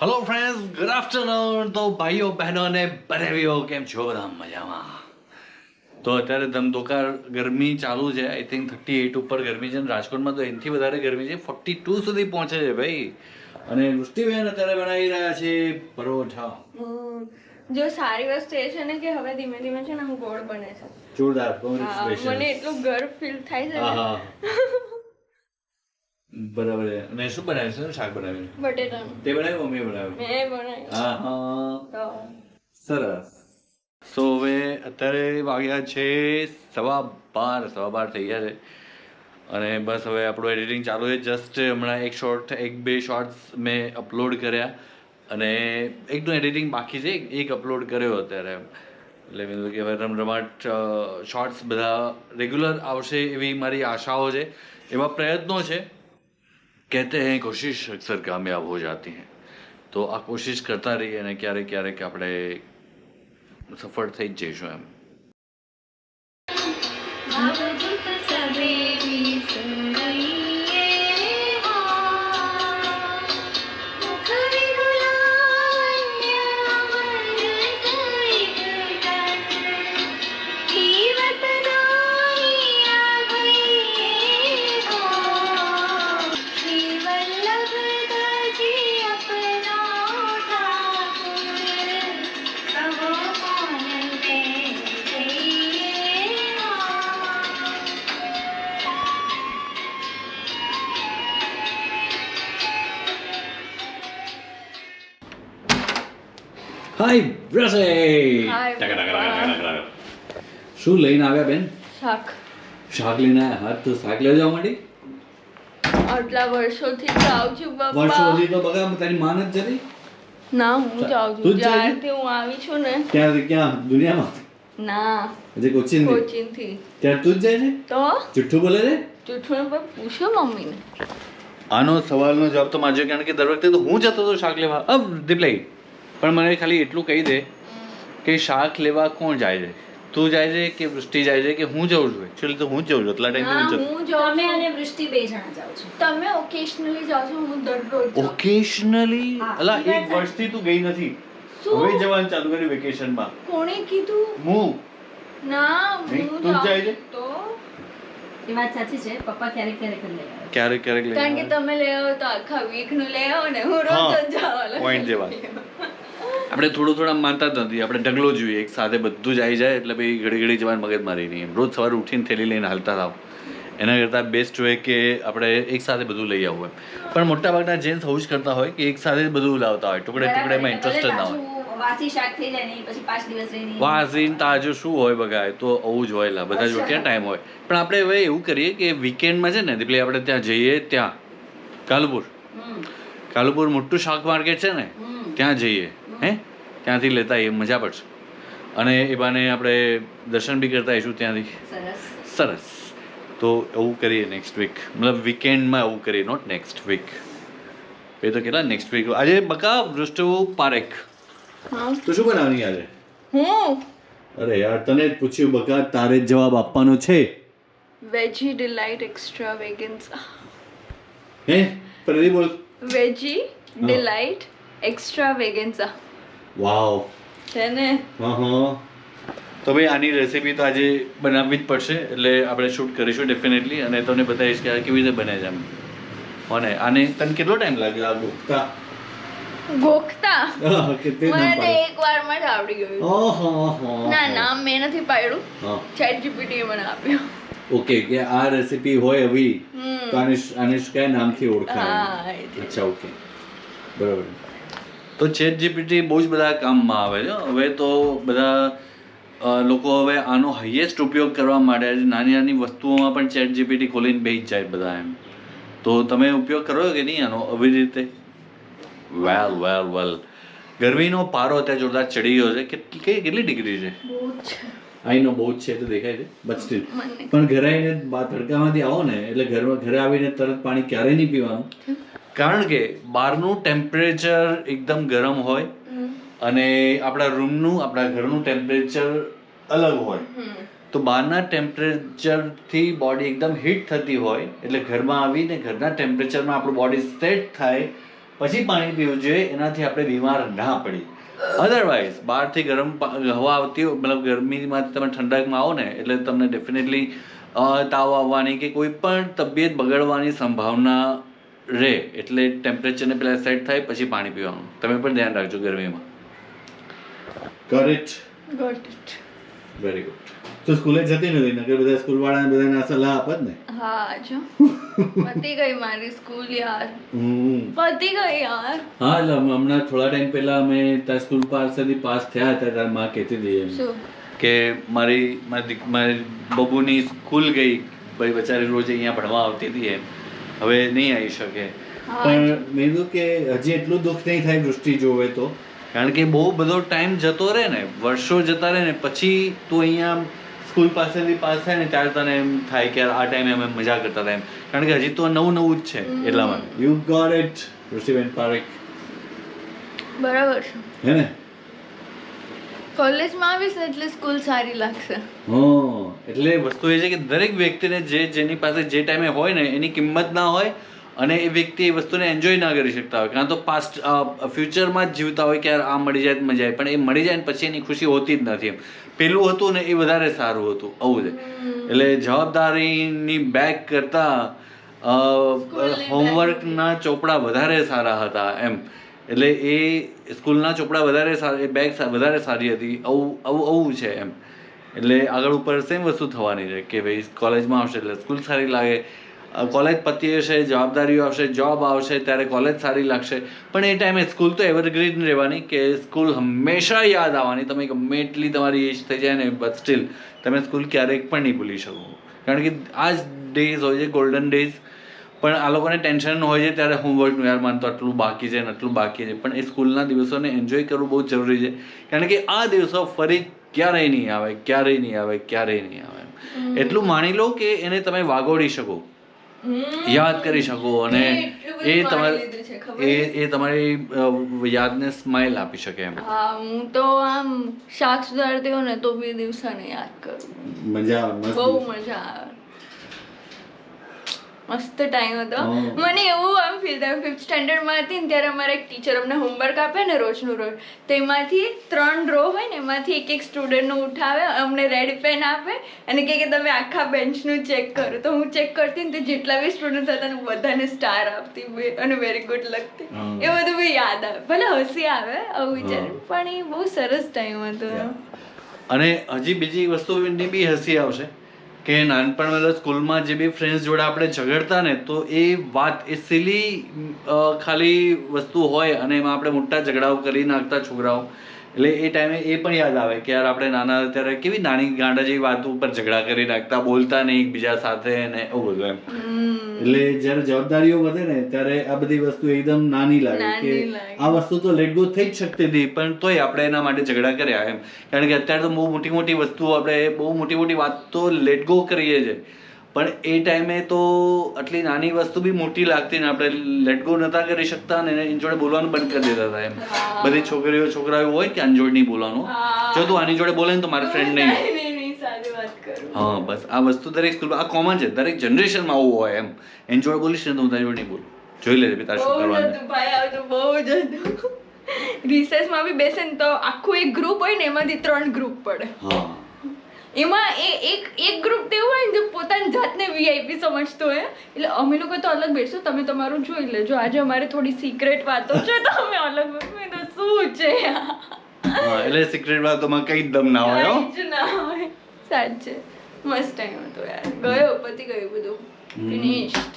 Hello friends good afternoon તો ભાઈઓ બહેનો અને બનેવીઓ કેમ છો? બધા મજામાં? તો અત્યારે ધમધોકાર ગરમી ચાલુ છે. આઈ થિંક થર્ટી એઇટ ઉપર ગરમી છે અને રાજકોટમાં તો એનાથી વધારે ગરમી છે. ફોર્ટી ટુ સુધી પહોંચે છે ભાઈ. અને વૃષ્ટિબેન અત્યારે બનાવી રહ્યા છે પરોઠા. જો સારી વસ્તુ એ છે ને કે હવે ધીમે ધીમે છે ને આમ ગોળ બને છે. જોરદાર મને. એટલું ગર્વ ફીલ થાય છે. બરાબર મેં અને શું બનાવ્યું છે? શાક બનાવ્યું બટેટાનું તે બનાવ્યું મમ્મીએ બનાવ્યું? મેં બનાવ્યું. હા હા. સરસ. સો હવે અત્યારે વાગ્યા છે સવા બાર સવા બાર થઈ ગયા છે. અને બસ હવે આપણું એડિટિંગ ચાલુ છે. જસ્ટ હમણાં એક શોર્ટ એક બે શોર્ટ્સ મેં અપલોડ કર્યા. અને એકનું એડિટિંગ બાકી છે. એક- એક અપલોડ કર્યો અત્યારે. એટલે મેં કે હવે રમરમાટ શોર્ટ્સ બધા રેગ્યુલર આવશે એવી મારી આશાઓ છે. એવા પ્રયત્નો છે. કહેતે હૈ કોશિશ અક્સર કામયાબ હો જાતી હૈ તો આ કોશિશ કરતા રહીએ અને ક્યારેક ક્યારેક આપણે સફળ થઈ જ જઈશું એમ હાય બ્રસે Hi, શું લઈને આવ્યા બેન? શાક. શાક લઈને આવ્યા? હા તો શાક લેવા જવા માંડી આટલા વર્ષોથી જાઉં છું વર્ષો બાપા. વર્ષોથી તો બગા તારી માન જ જતી ના હું જાઉં તું છું જાય છે? જ્યારથી હું આવી છું ને. ત્યાં ક્યાં દુનિયામાં? ના. જે કોચિન કોચિનથી ત્યાં તું જ જાય છે? તો? જુઠ્ઠું બોલે છે? જુઠ્ઠું પર પૂછો મમ્મીને. આનો સવાલનો જવાબ તો માજો કારણ કે દર વખતે તો હું જતો હતો શાક લેવા. અબ દીપલાઈ પણ મને ખાલી એટલું કહી દે કે શાક લેવા કોણ જાય છે? તું જાય છે કે વૃષ્ટિ જાય છે કે હું જઉં છું? એકચ્યુઅલી તો હું જ જઉં છું એટલા ટાઈમ હું જઉં હું જાઉં તમે અને વૃષ્ટિ બે જણા જાઓ છો. તમે ઓકેશનલી જાઓ છો હું દરરોજ. ઓકેશનલી અલા એક વર્ષથી તું ગઈ નથી. હવે જવાનું ચાલુ કર્યું વેકેશનમાં કોણે કીધું? હું? ના હું તું જાય છે? તો? એ વાત સાચી છે પપ્પા ક્યારેક ક્યારેક જ લઈ આવે ક્યારેક ક્યારેક લઈ કારણ કે તમે લઈ આવો તો આખા વીકનું લઈ આવો ને હું રોજ જ જાઉં point જેવા. આપણે થોડું થોડા માનતા જ નથી. આપણે ઢગલો જોઈએ. એક સાથે બધું જ આવી જાય એટલે ભાઈ ઘડી ઘડી જવાની મગજ મારી નહીં. રોજ સવારે ઉઠીને થેલી લઈને હાલતા થાવ. એના કરતાં બેસ્ટ હોય કે આપણે એક સાથે બધું લઈ આવવું એમ. પણ મોટાભાગના જેન્ટ્સ આવું જ કરતા હોય કે એક સાથે જ બધું લાવતા હોય. ટુકડે ટુકડેમાં ઇન્ટરેસ્ટ ના હોય. વાસી તાજું શું હોય બગાય? તો આવું જ હોય. લા બધા જો ક્યાં ટાઈમ હોય. પણ આપણે હવે એવું કરીએ કે વીકેન્ડમાં છે ને એટલે આપણે ત્યાં જઈએ ત્યાં. કાલુપુર. કાલુપુર મોટું શાક માર્કેટ છે ને ત્યાં જઈએ. હે? ત્યાંથી લેતા આવીએ મજા પડશે. અને એ બાને આપણે દર્શન બી કરતા આવીશું ત્યાંથી. સરસ. તો એવું કરીએ નેક્સ્ટ વીક મતલબ વીકેન્ડમાં એવું કરીએ નોટ નેક્સ્ટ વીક એ તો કેટલા નેક્સ્ટ વીક આજે બકા વૃષ્ટુ પારેખ. તો શું બનાવવાની આજે? હું? અરે યાર તને જ પૂછ્યું બકા તારે જ જવાબ આપવાનો છે. વેજી ડિલાઇટ એક્સ્ટ્રા વેગન્સ હે? પ્રદીપ બોલ. વેજી. ડિલાઇટ એક્સ્ટ્રા વેગેન્સા વાવ છે ને? હા હા તો ભાઈ આની રેસીપી તો આજે બનાવવી જ પડશે એટલે આપણે શૂટ કરીશું ડેફિનેટલી અને તમને બતાવીશ કે આ કેવી રીતે બને છે એમ. અને આને તને કેટલો ટાઈમ લાગે આ ગોખતા? ગોખતા? મને તો એક વારમાં જ આવડી ગયું. ના નામ મેં નથી પાડ્યું. હા. ચેટ જીપીટી મને આપ્યું. ઓકે કે આ રેસીપી હોય એવી. તો આને આને કયા નામથી ઓળખાય. અચ્છા ઓકે બરાબર. તો ચેટ જીપીટી બહુ જ બધા કામમાં આવે છે. હવે તો બધા લોકો હવે આનો હાઈએસ્ટ ઉપયોગ કરવા માટે નાની નાની વસ્તુઓમાં પણ ચેટ જીપીટી ખોલીને બેસી જાય બધા એમ. તો તમે ઉપયોગ કરો કે નહીં આનો આવી રીતે? વેલ વેલ વેલ ગરમીનો પારો અત્યારે જોરદાર ચડી ગયો છે. કેટલી કેટલી ડિગ્રી છે. આઈનો બહુ જ છે તો દેખાય છે બટ સ્ટીલ પણ ઘરે આવીને તડકામાંથી આવો ને એટલે ઘરમાં ઘરે આવીને તરત પાણી ક્યારેય નહીં પીવાનું. કારણ કે બહારનું ટેમ્પરેચર એકદમ ગરમ હોય અને આપણા રૂમનું આપણા ઘરનું ટેમ્પરેચર અલગ હોય. તો બહારના ટેમ્પરેચરથી બોડી એકદમ હીટ થતી હોય એટલે ઘરમાં આવીને ઘરના ટેમ્પરેચરમાં આપણું બોડી સેટ થાય પછી પાણી પીવું જોઈએ એનાથી આપણે બીમાર ના પડી અધરવાઇઝ બહારથી ગરમ હવા આવતી હોય મતલબ ગરમીમાંથી તમે ઠંડકમાં આવો ને એટલે તમને ડેફિનેટલી તાવ આવવાની કે કોઈ પણ તબિયત બગડવાની સંભાવના રહે એટલે ટેમ્પરેચરને પહેલાં સેટ થાય પછી પાણી પીવાનું. તમે પણ ધ્યાન રાખજો ગરમીમાં. Correct got it very good તો સ્કૂલે જતી નથી નકર બધા સ્કૂલ વાળાને બધાને આ સલાહ આપત ને. હા જો. પતી ગઈ મારી સ્કૂલ યાર. પતી ગઈ યાર. હા એટલે હમણાં થોડા ટાઈમ પહેલા અમે તાર સ્કૂલ પાસેથી પાસ થયા હતા ત્યારે માં કહેતી હતી એમ. કે મારી મારી મારી બબુની સ્કૂલ ગઈ ભાઈ બચારી રોજ અહીંયા ભણવા આવતી હતી એમ. હવે નહીં આવી શકે. પણ મેં કીધું કે હજી એટલું દુઃખ નહીં થાય દૃષ્ટિ જોવે તો. કારણ કે બહુ બધો ટાઈમ જતો રહે ને વર્ષો જતા રહે ને પછી તું અહીંયા સ્કૂલ પાસેથી પાસ થાય ને ત્યારે તને એમ થાય કે આ ટાઈમે અમે મજા કરતા હતા એમ. કારણ કે હજી તો નવું નવું જ છે એટલા માટે. યુ ગોટ ઇટ ઋષિબેન પારેખ બરાબર છે. હે ને? કોલેજમાં આવીશ ને એટલે સ્કૂલ સારી લાગશે. હા એટલે વસ્તુ એ છે કે દરેક વ્યક્તિને જે જેની પાસે જે ટાઈમે હોય ને એની કિંમત ના હોય અને એ વ્યક્તિ એ વસ્તુને એન્જોય ના કરી શકતા હોય. કાં તો પાસ્ટ ફ્યુચરમાં જ જીવતા હોય કે યાર આ મળી જાય મજા આવે પણ એ મળી જાય ને પછી એની ખુશી હોતી જ નથી એમ. પેલું હતું ને એ વધારે સારું હતું. આવું છે. એટલે જવાબદારીની બેગ કરતા હોમવર્કના ચોપડા વધારે સારા હતા એમ. એટલે એ સ્કૂલના ચોપડા વધારે સારા એ બેગ વધારે સારી હતી. આવું આવું આવું છે એમ. એટલે આગળ ઉપર સેમ વસ્તુ થવાની છે કે ભાઈ કોલેજમાં આવશે એટલે સ્કૂલ સારી લાગે. કોલેજ પતી હશે જવાબદારીઓ આવશે જોબ આવશે ત્યારે કોલેજ સારી લાગશે. પણ એ ટાઈમે સ્કૂલ તો એવરગ્રીન રહેવાની કે સ્કૂલ હંમેશા યાદ આવવાની. તમે ગમે એટલી તમારી એજ થઈ જાય ને બટ સ્ટીલ તમે સ્કૂલ ક્યારેક પણ નહીં ભૂલી શકો. કારણ કે આ જ ડેઝ હોય છે ગોલ્ડન ડેઝ પણ આ લોકોને ટેન્શન હોય છે ત્યારે હોમવર્કનું યાર માનતો આટલું બાકી છે ને આટલું બાકી છે. પણ એ સ્કૂલના દિવસોને એન્જોય કરવું બહુ જરૂરી છે. કારણ કે આ દિવસો ફરી ક્યારેય નહીં આવે ક્યારેય નહીં આવે ક્યારેય નહીં આવે. એટલું માની લો કે એને તમે વાગોડી શકો. યાદ કરી શકો અને એ તમારે લીધું છે, ખબર એ એ તમારી યાદને સ્માઇલ આપી શકે એમ. હા હું તો આમ શાક સુધારતી હોઉં ને તો બી દિવસાને યાદ કરું. મજા બહુ મજા આવે. મસ્ત ટાઈમ હતો. મને એવું આમ ફીલ થાય ફિફ્થ સ્ટેન્ડર્ડમાં હતી ને ત્યારે અમારે એક ટીચર અમને હોમવર્ક આપે ને રોજનું રોજ. તો એમાંથી ત્રણ રો હોય ને એમાંથી એક એક સ્ટુડન્ટનું ઉઠાવે અમને રેડ પેન આપે અને કહે કે તમે આખા બેન્ચનું ચેક કરો. તો હું ચેક કરતી ને તો જેટલા બી સ્ટુડન્ટ હતા ને બધાને સ્ટાર આપતી અને વેરી ગુડ લગતી. એ બધું બી યાદ આવે. ભલે હસી આવે આવું વિચાર પણ એ બહુ સરસ ટાઈમ હતો. અને હજી બીજી વસ્તુની બી હસી આવશે. કે નાનપણમાં સ્કૂલમાં જે બી ફ્રેન્ડ્સ જોડે આપણે ઝઘડતા ને, તો એ વાત એ સિલી ખાલી વસ્તુ હોય અને એમાં આપણે મોટા ઝઘડાઓ કરી નાખતા છોકરાઓ. એટલે એ ટાઈમે એ પણ યાદ આવે કે યાર આપણે નાના ત્યારે કેવી નાની ગાંડા જેવી વાત ઉપર ઝઘડા કરી નાખતા બોલતા નહીં એકબીજા સાથે ને એવું બધું એમ. એટલે જ્યારે જવાબદારીઓ વધે ને ત્યારે આ બધી વસ્તુ એકદમ નાની લાગે કે આ વસ્તુ તો લેટ ગો થઈ જ શકતી હતી પણ તોય આપણે એના માટે ઝઘડા કર્યા એમ. કારણ કે અત્યારે તો બહુ મોટી મોટી વસ્તુઓ આપણે બહુ મોટી મોટી વાત તો લેટ ગો કરીએ છીએ. પણ એ ટાઈમે તો આટલી નાની વસ્તુ બી મોટી લાગતી ને આપણે લેટ ગો નતા કરી શકતા ને એની જોડે બોલવાનું બંધ કરી દેતા હતા એમ. બધી છોકરીઓ છોકરાઓ હોય કે આની જોડે નહીં બોલવાનું. જો તું આની જોડે બોલે ને તો મારા ફ્રેન્ડ નહીં. હા બસ. આ વસ્તુ દરેક સ્કૂલમાં આ કોમન છે. દરેક જનરેશનમાં આવું હોય એમ. એની જોડે બોલીશ ને તો હું તારી જોડે નહીં બોલું. જોઈ લેજે તારે શું કરવાનું. ભાઈ બહુ જ રિસેસમાં બી બેસે ને તો આખું એક ગ્રુપ હોય ને એમાંથી ત્રણ ગ્રુપ પડે. હા. એમાં એ એક એક ગ્રુપ તેવું હોય ને જે પોતાની જાતને વીઆઈપી સમજતો હોય એટલે અમે લોકો તો અલગ બેસો તમે તમારું જોઈ લેજો. આજે અમારે થોડી સિક્રેટ વાતો છે તો અમે અલગ તો શું છે? એટલે સિક્રેટ વાતોમાં કઈ દમ ના હોય જ ના હોય. સાચે. મસ્ત ટાઈમ હતો યાર. ગયો પતી ગયું બધું. ફિનિશ્ડ